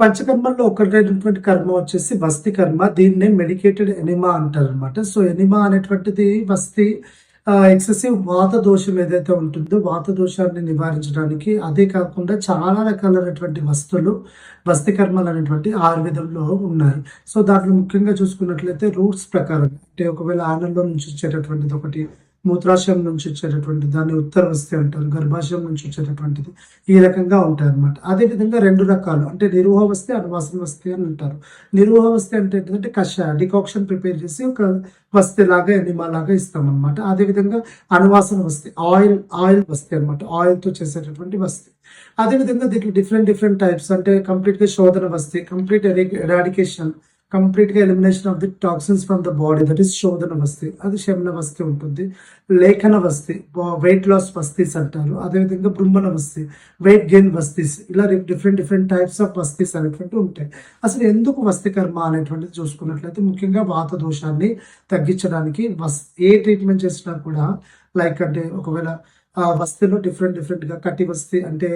పంచకర్మల్లో ఒకటైనటువంటి కర్మ వచ్చేసి వస్తి కర్మ. దీన్నే మెడికేటెడ్ ఎనిమా అంటారు అనమాట సో ఎనిమా అనేటువంటిది వస్తి ఎక్సెసివ్ వాత దోషం ఏదైతే ఉంటుందో వాత దోషాన్ని నివారించడానికి అదే కాకుండా చాలా రకాలైనటువంటి వస్తువులు వస్తి కర్మలు అనేటువంటి ఆయుర్వేదంలో ఉన్నాయి. సో దాంట్లో ముఖ్యంగా చూసుకున్నట్లయితే రూట్స్ ప్రకారం అంటే ఒకవేళ ఆనందం నుంచి వచ్చేటటువంటిది ఒకటి మూత్రాశయం నుంచి వచ్చేటటువంటి దాన్ని ఉత్తరవస్తి అంటారు గర్భాశయం నుంచి వచ్చేటటువంటిది. ఈ రకంగా ఉంటాయి అనమాట అదేవిధంగా రెండు రకాలు అంటే నిరూహవస్థి అనువాసన వస్తి అని అంటారు. నిరూహవస్థి అంటే ఏంటంటే కషాయ డికాక్షన్ ప్రిపేర్ చేసి ఒక వస్తి లాగా ఎనిమా లాగా ఇస్తామన్నమాట. అదేవిధంగా అనువాసన వస్తి ఆయిల్ ఆయిల్ వస్తి అనమాట ఆయిల్తో చేసేటటువంటి వస్తి. అదేవిధంగా దీంట్లో డిఫరెంట్ డిఫరెంట్ టైప్స్ అంటే కంప్లీట్గా శోధన వస్తి కంప్లీట్ ఎరాడికేషన్ కంప్లీట్గా elimination of the toxins from the body that is శోధన వస్తి అది శమన వస్తి ఉంటుంది. లేఖన వస్తి వెయిట్ లాస్ వస్తీస్ అంటారు. అదేవిధంగా బృంబన వస్తి వెయిట్ గెయిన్ వస్తీస్ ఇలా డిఫరెంట్ డిఫరెంట్ టైప్స్ ఆఫ్ వస్తీస్ అనేటువంటి ఉంటాయి. అసలు ఎందుకు వస్తి కర్మ అనేటువంటిది చూసుకున్నట్లయితే ముఖ్యంగా వాత దోషాన్ని తగ్గించడానికి వస్ ఏ ట్రీట్మెంట్ చేసినా కూడా లైక్ అంటే ఒకవేళ వస్తిలో డిఫరెంట్ డిఫరెంట్గా కటి వస్తి అంటే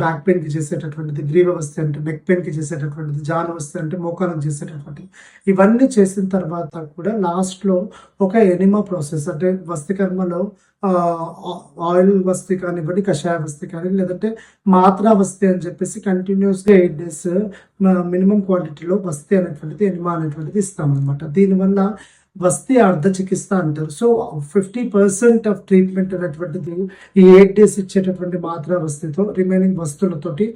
బ్యాక్ పెయిన్కి చేసేటటువంటిది గ్రీవ వస్తి అంటే నెక్ పెయిన్కి చేసేటటువంటిది జాన వస్తే అంటే మోకాలకు చేసేటటువంటిది. ఇవన్నీ చేసిన తర్వాత కూడా లాస్ట్లో ఒక ఎనిమా ప్రాసెస్ అంటే వస్తి కర్మలో ఆయిల్ వస్తి కానివ్వండి కషాయ వస్తి కానీ లేదంటే మాత్రా వస్తే అని చెప్పేసి కంటిన్యూస్గా ఎయిట్ డేస్ మినిమం క్వాంటిటీలో వస్తి అనేటువంటిది ఎనిమా అనేటువంటిది ఇస్తాం అనమాట దీనివల్ల వస్తే అర్ధ చికిత్స అంటారు. So fifty percent of treatment అనేటువంటిది ఈ ఎయిట్ డేస్ ఇచ్చేటటువంటి మాత్ర వస్తితో రిమైనింగ్ వస్తువులతోటి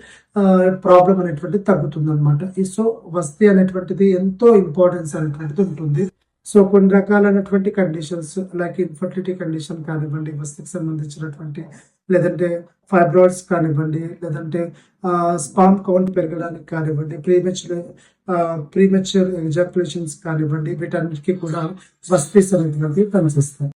ప్రాబ్లం అనేటువంటిది తగ్గుతుంది అనమాట సో వస్తి అనేటువంటిది ఎంతో ఇంపార్టెన్స్ అనేటువంటిది ఉంటుంది. సో కొన్ని రకాలైనటువంటి కండిషన్స్ లైక్ ఇన్ఫర్టిలిటీ కండిషన్ కానివ్వండి వస్తికి సంబంధించినటువంటి లేదంటే ఫైబ్రాయిడ్స్ కానివ్వండి లేదంటే స్పామ్ కౌంట్ పెరగడానికి కానివ్వండి ప్రీమెచ్యూర్ ప్రీమెచ్యూర్ ఎగ్జాక్యులేషన్స్ కానివ్వండి వీటన్నిటికీ కూడా వస్తీస్ అనేటువంటివి పనిచేస్తాయి.